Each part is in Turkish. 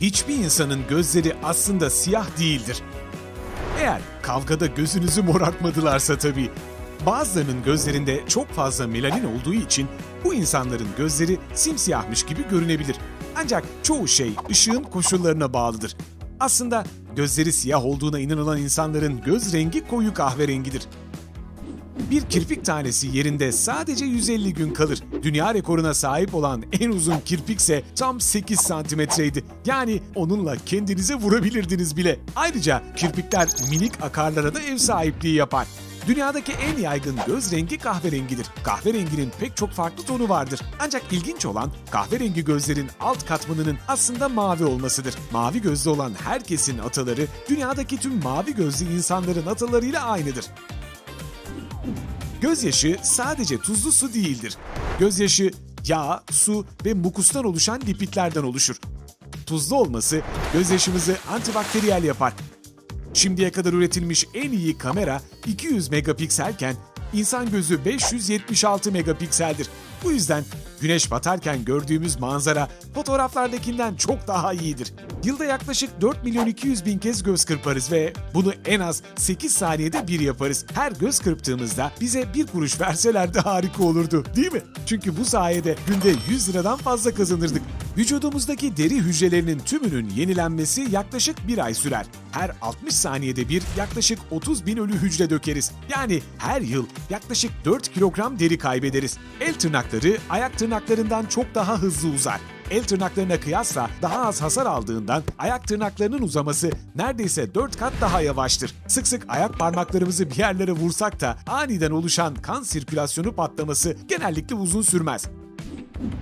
Hiçbir insanın gözleri aslında siyah değildir. Eğer kavgada gözünüzü morartmadılarsa tabii. Bazılarının gözlerinde çok fazla melanin olduğu için bu insanların gözleri simsiyahmış gibi görünebilir. Ancak çoğu şey ışığın koşullarına bağlıdır. Aslında gözleri siyah olduğuna inanılan insanların göz rengi koyu kahverengidir. Bir kirpik tanesi yerinde sadece 150 gün kalır. Dünya rekoruna sahip olan en uzun kirpikse tam 8 santimetreydi. Yani onunla kendinize vurabilirdiniz bile. Ayrıca kirpikler minik akarlara da ev sahipliği yapar. Dünyadaki en yaygın göz rengi kahverengidir. Kahverenginin pek çok farklı tonu vardır. Ancak ilginç olan kahverengi gözlerin alt katmanının aslında mavi olmasıdır. Mavi gözlü olan herkesin ataları dünyadaki tüm mavi gözlü insanların atalarıyla aynıdır. Gözyaşı sadece tuzlu su değildir. Gözyaşı yağ, su ve mukustan oluşan lipidlerden oluşur. Tuzlu olması gözyaşımızı antibakteriyel yapar. Şimdiye kadar üretilmiş en iyi kamera 200 megapikselken insan gözü 576 megapikseldir. Bu yüzden güneş batarken gördüğümüz manzara fotoğraflardakinden çok daha iyidir. Yılda yaklaşık 4 milyon 200 bin kez göz kırparız ve bunu en az 8 saniyede bir yaparız. Her göz kırptığımızda bize bir kuruş verselerdi harika olurdu değil mi? Çünkü bu sayede günde 100 liradan fazla kazanırdık. Vücudumuzdaki deri hücrelerinin tümünün yenilenmesi yaklaşık bir ay sürer. Her 60 saniyede bir yaklaşık 30 bin ölü hücre dökeriz. Yani her yıl yaklaşık 4 kilogram deri kaybederiz. El tırnakları ayak tırnaklarından çok daha hızlı uzar. El tırnaklarına kıyasla daha az hasar aldığından ayak tırnaklarının uzaması neredeyse 4 kat daha yavaştır. Sık sık ayak parmaklarımızı bir yerlere vursak da aniden oluşan kan sirkülasyonu patlaması genellikle uzun sürmez.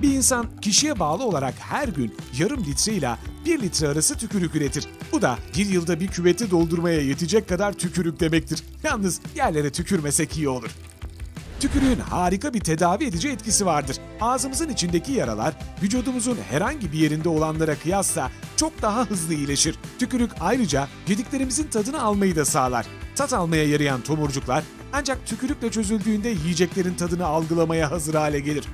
Bir insan kişiye bağlı olarak her gün yarım litre ile 1 litre arası tükürük üretir. Bu da bir yılda bir küveti doldurmaya yetecek kadar tükürük demektir. Yalnız yerlere tükürmesek iyi olur. Tükürüğün harika bir tedavi edici etkisi vardır. Ağzımızın içindeki yaralar vücudumuzun herhangi bir yerinde olanlara kıyasla çok daha hızlı iyileşir. Tükürük ayrıca yediklerimizin tadını almayı da sağlar. Tat almaya yarayan tomurcuklar ancak tükürükle çözüldüğünde yiyeceklerin tadını algılamaya hazır hale gelir.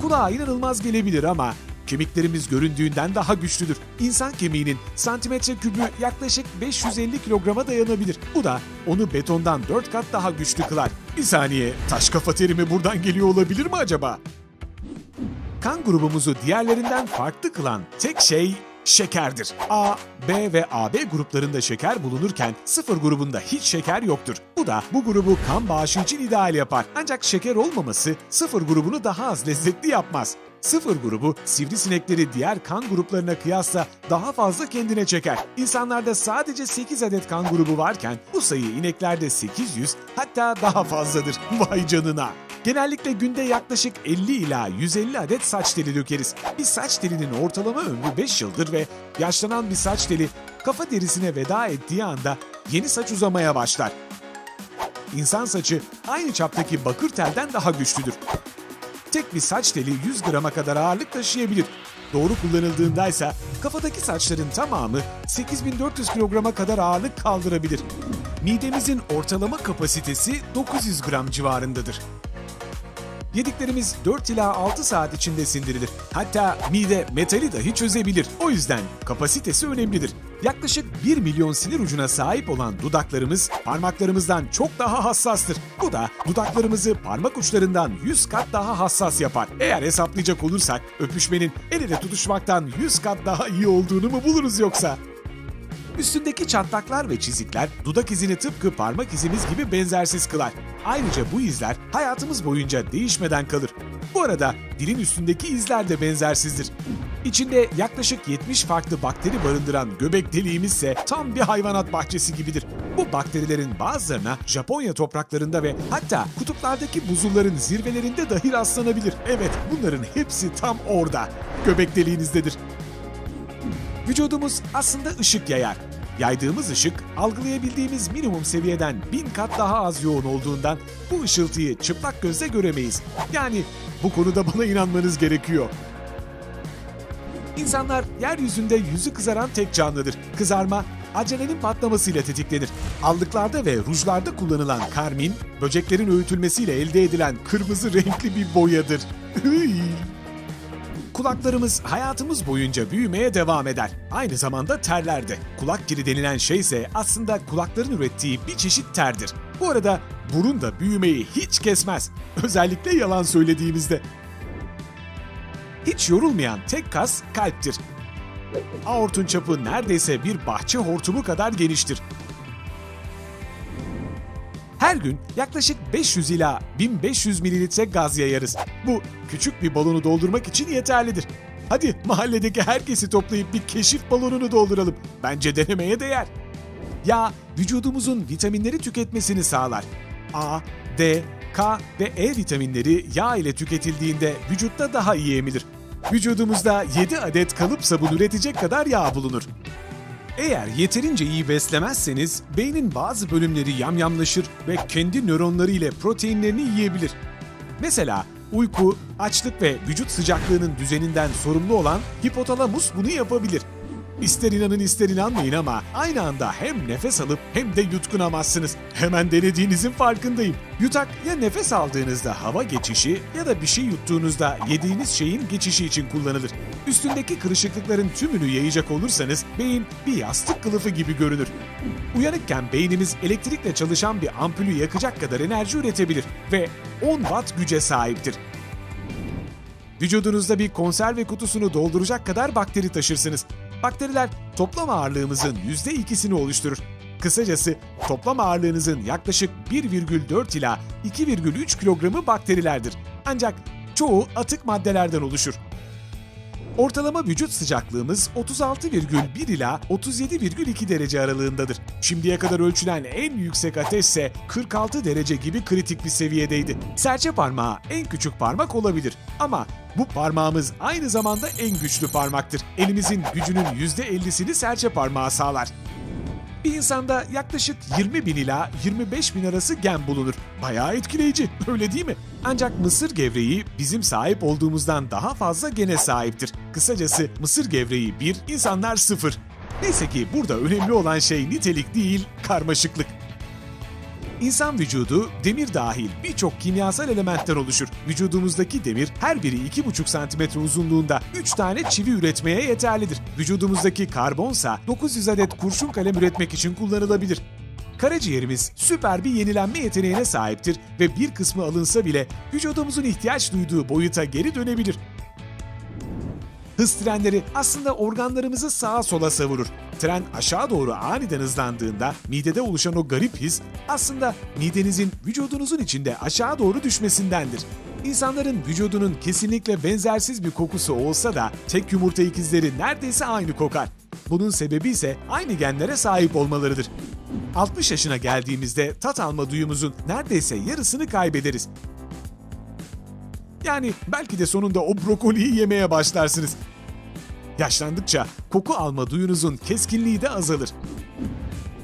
Kulağa inanılmaz gelebilir ama kemiklerimiz göründüğünden daha güçlüdür. İnsan kemiğinin santimetre kübü yaklaşık 550 kilograma dayanabilir. Bu da onu betondan 4 kat daha güçlü kılar. Bir saniye, taş kafa terimi buradan geliyor olabilir mi acaba? Kan grubumuzu diğerlerinden farklı kılan tek şey şekerdir. A, B ve AB gruplarında şeker bulunurken sıfır grubunda hiç şeker yoktur. Bu da bu grubu kan bağışı için ideal yapar. Ancak şeker olmaması sıfır grubunu daha az lezzetli yapmaz. Sıfır grubu sivrisinekleri diğer kan gruplarına kıyasla daha fazla kendine çeker. İnsanlarda sadece 8 adet kan grubu varken bu sayı ineklerde 800 hatta daha fazladır. Vay canına! Genellikle günde yaklaşık 50 ila 150 adet saç teli dökeriz. Bir saç telinin ortalama ömrü 5 yıldır ve yaşlanan bir saç teli kafa derisine veda ettiği anda yeni saç uzamaya başlar. İnsan saçı aynı çaptaki bakır telden daha güçlüdür. Tek bir saç teli 100 grama kadar ağırlık taşıyabilir. Doğru kullanıldığındaysa kafadaki saçların tamamı 8400 kilograma kadar ağırlık kaldırabilir. Midemizin ortalama kapasitesi 900 gram civarındadır. Yediklerimiz 4 ila 6 saat içinde sindirilir. Hatta mide metali dahi çözebilir. O yüzden kapasitesi önemlidir. Yaklaşık 1 milyon sinir ucuna sahip olan dudaklarımız parmaklarımızdan çok daha hassastır. Bu da dudaklarımızı parmak uçlarından 100 kat daha hassas yapar. Eğer hesaplayacak olursak öpüşmenin el ele tutuşmaktan 100 kat daha iyi olduğunu mu buluruz yoksa? Üstündeki çatlaklar ve çizikler dudak izini tıpkı parmak izimiz gibi benzersiz kılar. Ayrıca bu izler hayatımız boyunca değişmeden kalır. Bu arada dilin üstündeki izler de benzersizdir. İçinde yaklaşık 70 farklı bakteri barındıran göbek deliğimiz ise tam bir hayvanat bahçesi gibidir. Bu bakterilerin bazılarına Japonya topraklarında ve hatta kutuplardaki buzulların zirvelerinde dahi rastlanabilir. Evet bunların hepsi tam orada. Göbek deliğinizdedir. Vücudumuz aslında ışık yayar. Yaydığımız ışık algılayabildiğimiz minimum seviyeden bin kat daha az yoğun olduğundan bu ışıltıyı çıplak gözle göremeyiz. Yani bu konuda bana inanmanız gerekiyor. İnsanlar yeryüzünde yüzü kızaran tek canlıdır. Kızarma adrenalin patlamasıyla tetiklenir. Allıklarda ve rujlarda kullanılan karmin, böceklerin öğütülmesiyle elde edilen kırmızı renkli bir boyadır. Kulaklarımız hayatımız boyunca büyümeye devam eder. Aynı zamanda terlerde. Kulak kiri denilen şey ise aslında kulakların ürettiği bir çeşit terdir. Bu arada burun da büyümeyi hiç kesmez. Özellikle yalan söylediğimizde. Hiç yorulmayan tek kas kalptir. Aortun çapı neredeyse bir bahçe hortumu kadar geniştir. Her gün yaklaşık 500 ila 1500 mililitre gaz yayarız. Bu küçük bir balonu doldurmak için yeterlidir. Hadi mahalledeki herkesi toplayıp bir keşif balonunu dolduralım. Bence denemeye değer. Yağ vücudumuzun vitaminleri tüketmesini sağlar. A, D, K ve E vitaminleri yağ ile tüketildiğinde vücutta daha iyi emilir. Vücudumuzda 7 adet kalıp sabun üretecek kadar yağ bulunur. Eğer yeterince iyi beslemezseniz beynin bazı bölümleri yamyamlaşır ve kendi nöronları ile proteinlerini yiyebilir. Mesela uyku, açlık ve vücut sıcaklığının düzeninden sorumlu olan hipotalamus bunu yapabilir. İster inanın ister inanmayın ama aynı anda hem nefes alıp hem de yutkunamazsınız. Hemen denediğinizin farkındayım. Yutak ya nefes aldığınızda hava geçişi ya da bir şey yuttuğunuzda yediğiniz şeyin geçişi için kullanılır. Üstündeki kırışıklıkların tümünü yayacak olursanız beyin bir yastık kılıfı gibi görünür. Uyanıkken beynimiz elektrikle çalışan bir ampulü yakacak kadar enerji üretebilir ve 10 watt güce sahiptir. Vücudunuzda bir konserve kutusunu dolduracak kadar bakteri taşırsınız. Bakteriler toplam ağırlığımızın %2'sini oluşturur. Kısacası toplam ağırlığınızın yaklaşık 1,4 ila 2,3 kilogramı bakterilerdir. Ancak çoğu atık maddelerden oluşur. Ortalama vücut sıcaklığımız 36,1 ila 37,2 derece aralığındadır. Şimdiye kadar ölçülen en yüksek ateş ise 46 derece gibi kritik bir seviyedeydi. Serçe parmağı en küçük parmak olabilir ama bu parmağımız aynı zamanda en güçlü parmaktır. Elimizin gücünün %50'sini serçe parmağı sağlar. Bir insanda yaklaşık 20 bin ila 25 bin arası gen bulunur. Bayağı etkileyici, öyle değil mi? Ancak mısır gevreği bizim sahip olduğumuzdan daha fazla gene sahiptir. Kısacası mısır gevreği 1, insanlar 0. Neyse ki burada önemli olan şey nitelik değil, karmaşıklık. İnsan vücudu demir dahil birçok kimyasal elementten oluşur. Vücudumuzdaki demir her biri 2,5 cm uzunluğunda 3 tane çivi üretmeye yeterlidir. Vücudumuzdaki karbonsa 900 adet kurşun kalem üretmek için kullanılabilir. Karaciğerimiz süper bir yenilenme yeteneğine sahiptir ve bir kısmı alınsa bile vücudumuzun ihtiyaç duyduğu boyuta geri dönebilir. Hız trenleri aslında organlarımızı sağa sola savurur. Tren aşağı doğru aniden hızlandığında midede oluşan o garip his aslında midenizin vücudunuzun içinde aşağı doğru düşmesindendir. İnsanların vücudunun kesinlikle benzersiz bir kokusu olsa da tek yumurta ikizleri neredeyse aynı kokar. Bunun sebebi ise aynı genlere sahip olmalarıdır. 60 yaşına geldiğimizde tat alma duyumuzun neredeyse yarısını kaybederiz. Yani belki de sonunda o brokoliyi yemeye başlarsınız. Yaşlandıkça koku alma duyunuzun keskinliği de azalır.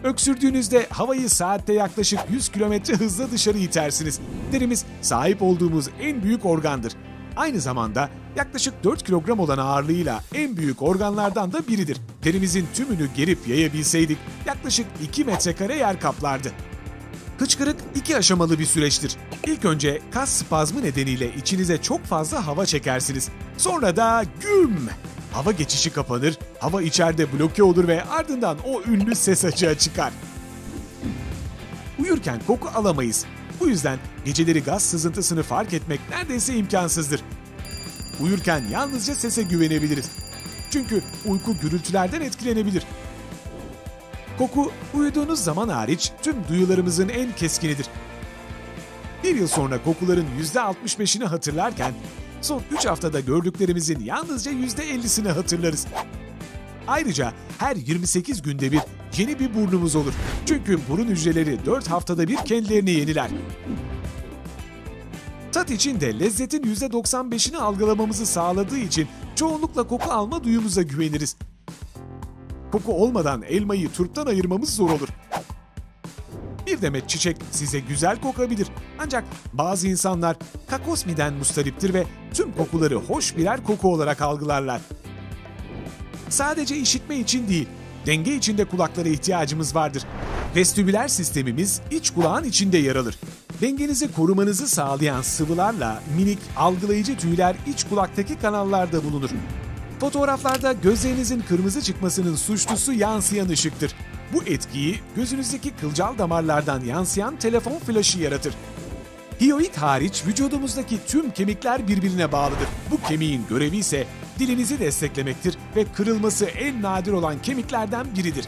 Öksürdüğünüzde havayı saatte yaklaşık 100 km hızla dışarı itersiniz. Derimiz sahip olduğumuz en büyük organdır. Aynı zamanda yaklaşık 4 kilogram olan ağırlığıyla en büyük organlardan da biridir. Derimizin tümünü gerip yayabilseydik yaklaşık 2 metrekare yer kaplardı. Hıçkırık iki aşamalı bir süreçtir. İlk önce kas spazmı nedeniyle içinize çok fazla hava çekersiniz. Sonra da güm! Hava geçişi kapanır, hava içeride bloke olur ve ardından o ünlü ses açığa çıkar. Uyurken koku alamayız. Bu yüzden geceleri gaz sızıntısını fark etmek neredeyse imkansızdır. Uyurken yalnızca sese güvenebiliriz. Çünkü uyku gürültülerden etkilenebilir. Koku uyuduğunuz zaman hariç tüm duyularımızın en keskinidir. Bir yıl sonra kokuların %65'ini hatırlarken son 3 haftada gördüklerimizin yalnızca %50'sini hatırlarız. Ayrıca her 28 günde bir yeni bir burnumuz olur. Çünkü burun hücreleri 4 haftada bir kendilerini yeniler. Tat için de lezzetin %95'ini algılamamızı sağladığı için çoğunlukla koku alma duyumuza güveniriz. Koku olmadan elmayı turptan ayırmamız zor olur. Bir demet çiçek size güzel kokabilir. Ancak bazı insanlar kakosmiden mustariptir ve tüm kokuları hoş birer koku olarak algılarlar. Sadece işitme için değil, denge için de kulaklara ihtiyacımız vardır. Vestibüler sistemimiz iç kulağın içinde yer alır. Dengenizi korumanızı sağlayan sıvılarla minik algılayıcı tüyler iç kulaktaki kanallarda bulunur. Fotoğraflarda gözlerinizin kırmızı çıkmasının suçlusu yansıyan ışıktır. Bu etkiyi gözünüzdeki kılcal damarlardan yansıyan telefon flaşı yaratır. Hioid hariç vücudumuzdaki tüm kemikler birbirine bağlıdır. Bu kemiğin görevi ise dilinizi desteklemektir ve kırılması en nadir olan kemiklerden biridir.